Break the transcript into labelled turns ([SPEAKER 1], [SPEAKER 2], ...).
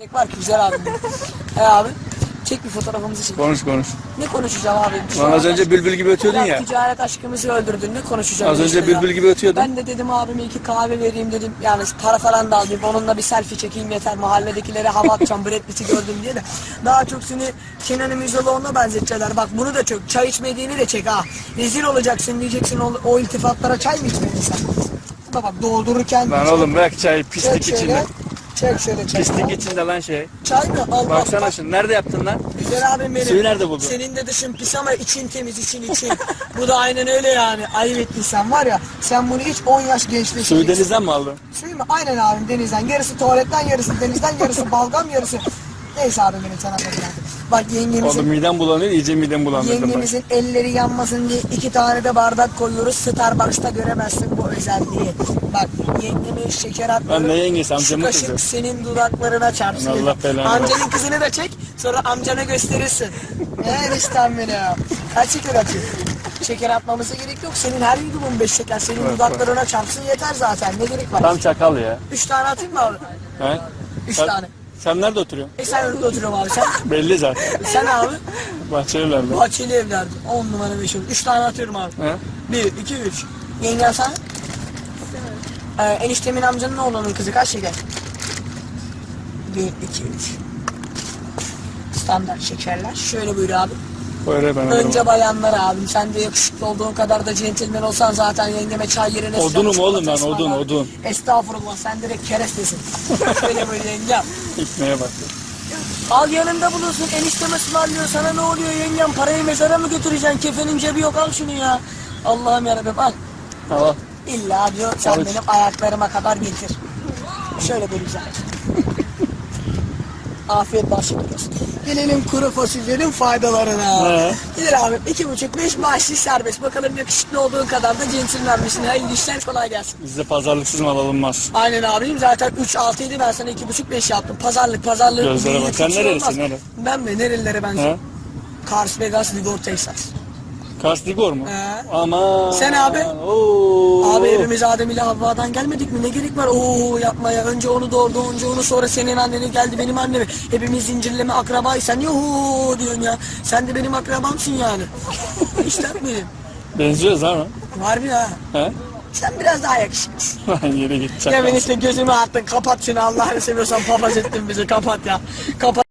[SPEAKER 1] Çek var ki güzel abi. He abi. Çek bir fotoğrafımızı çek.
[SPEAKER 2] Konuş konuş.
[SPEAKER 1] Ne konuşacağım abi?
[SPEAKER 2] Lan az önce bülbül gibi ötüyordun ya.
[SPEAKER 1] ticaret aşkımızı öldürdün. Ne konuşacağım?
[SPEAKER 2] Az önce bülbül gibi ötüyordun.
[SPEAKER 1] Ben de dedim abime iki kahve vereyim dedim. Yani para falan da alayım. Onunla bir selfie çekeyim yeter. Mahalledekilere hava atacağım. Brad Pitt'i gördüm diye de. Daha çok seni Kenan İmirzalıoğlu'na benzetecekler. Bak bunu da çök. Çay içmediğini de çek ha. Rezil olacaksın diyeceksin o, o iltifatlara çay mı içmedin sen? Bak bak doldururken.
[SPEAKER 2] Lan oğlum bırak çayı
[SPEAKER 1] Çek
[SPEAKER 2] pislik içinde.
[SPEAKER 1] Çek şöyle çek.
[SPEAKER 2] Pislik içinde lan şey.
[SPEAKER 1] Çay mı? Allah
[SPEAKER 2] Baksana şunu. Nerede yaptın lan?
[SPEAKER 1] Güzel abim benim.
[SPEAKER 2] Suyu nerede buldun?
[SPEAKER 1] Senin de dışın pis ama için temiz için için. Bu da aynen öyle yani. Ayıp ettin sen var ya. Sen bunu hiç 10 yaş gençleşeceksin.
[SPEAKER 2] Suyu denizden mi aldın?
[SPEAKER 1] Suyu mu? Aynen abim denizden. Yarısı tuvaletten yarısı denizden yarısı balgam yarısı. Neyse abim benim sana da Bak yengemizin
[SPEAKER 2] Oğlum midem bulanıyor iyice midem bulandırdım bak.
[SPEAKER 1] Yengemizin elleri yanmasın diye iki tane de bardak koyuyoruz. Starbucks'ta göremezsin bu özelliği. Bak yengeme şeker atmıyorum.
[SPEAKER 2] Lan ne yengesi,
[SPEAKER 1] Şu
[SPEAKER 2] amcamın
[SPEAKER 1] kaşık
[SPEAKER 2] kızı.
[SPEAKER 1] senin dudaklarına çarpsın.
[SPEAKER 2] Allah
[SPEAKER 1] dedim.
[SPEAKER 2] belanı
[SPEAKER 1] Amcanın kızını da çek. Sonra amcana gösterirsin. Eniştem benim. Kaç şeker atıyor? Şeker atmamıza gerek yok. Senin her yudumun beş şeker. Senin
[SPEAKER 2] Evet,
[SPEAKER 1] dudaklarına çarpsın yeter zaten. Ne gerek var?
[SPEAKER 2] Tam çakal ya.
[SPEAKER 1] Üç tane atayım mı abi?
[SPEAKER 2] He?
[SPEAKER 1] Üç
[SPEAKER 2] Sen-
[SPEAKER 1] tane.
[SPEAKER 2] Sen nerede oturuyorsun?
[SPEAKER 1] E sen önünde oturuyorum abi sen.
[SPEAKER 2] Belli zaten.
[SPEAKER 1] Sen abi.
[SPEAKER 2] Bahçeliler'de.
[SPEAKER 1] Bahçeli evlerde. On numara beş olur. Üç tane atıyorum abi.
[SPEAKER 2] He?
[SPEAKER 1] Bir, iki, üç. Yengen sen? Ee, eniştemin amcanın oğlunun kızı kaç şeker? Bir, iki, üç. Standart şekerler. Şöyle buyur abi.
[SPEAKER 2] Öyle ben
[SPEAKER 1] Önce
[SPEAKER 2] alırım.
[SPEAKER 1] bayanlar abim. Sen de yakışıklı olduğun kadar da centilmen olsan zaten yengeme çay yerine...
[SPEAKER 2] Odunum oğlum ben, odun, odun.
[SPEAKER 1] Estağfurullah sen direkt kerestesin. Şöyle böyle yengem.
[SPEAKER 2] İkmeye bak.
[SPEAKER 1] Al yanında bulunsun enişteme ısmarlıyor sana ne oluyor yengem parayı mezara mı götüreceksin kefenin cebi yok al şunu ya. Allah'ım yarabbim al.
[SPEAKER 2] Tamam.
[SPEAKER 1] İlla diyor sen
[SPEAKER 2] Al.
[SPEAKER 1] benim ayaklarıma kadar getir. Şöyle böyle güzel. Afiyet bahşişlik olsun. Gelelim kuru fasulyenin faydalarına. Gider abi iki buçuk beş maaşlı serbest. Bakalım yakışıklı olduğun kadar da centilmenmişsin. Hayırlı işler kolay gelsin.
[SPEAKER 2] Bizde pazarlıksız mal alınmaz.
[SPEAKER 1] Aynen abim zaten 3 6 idi ben sana iki buçuk beş yaptım. Pazarlık pazarlık.
[SPEAKER 2] Gözlere bak. Sen nerelisin, nere?
[SPEAKER 1] Ben mi? Nerelilere ben?
[SPEAKER 2] He?
[SPEAKER 1] Kars, Vegas, Vigor, Texas.
[SPEAKER 2] Kars Digor mu?
[SPEAKER 1] He.
[SPEAKER 2] Ama.
[SPEAKER 1] Sen abi?
[SPEAKER 2] Oo.
[SPEAKER 1] Abi evimiz Adem ile Havva'dan gelmedik mi? Ne gerek var Oo yapmaya? Önce onu doğurdu, önce onu sonra senin anneni geldi benim annemi. Hepimiz zincirleme akrabayız. Sen yuhu diyorsun ya. Sen de benim akrabamsın yani. işte benim.
[SPEAKER 2] Benziyoruz ama.
[SPEAKER 1] Var mı ya?
[SPEAKER 2] He?
[SPEAKER 1] Sen biraz daha yakışıklısın.
[SPEAKER 2] Lan yere çakal.
[SPEAKER 1] ben işte gözümü attın. Kapat şunu Allah'ını seviyorsan papaz ettin bizi. Kapat ya. Kapat.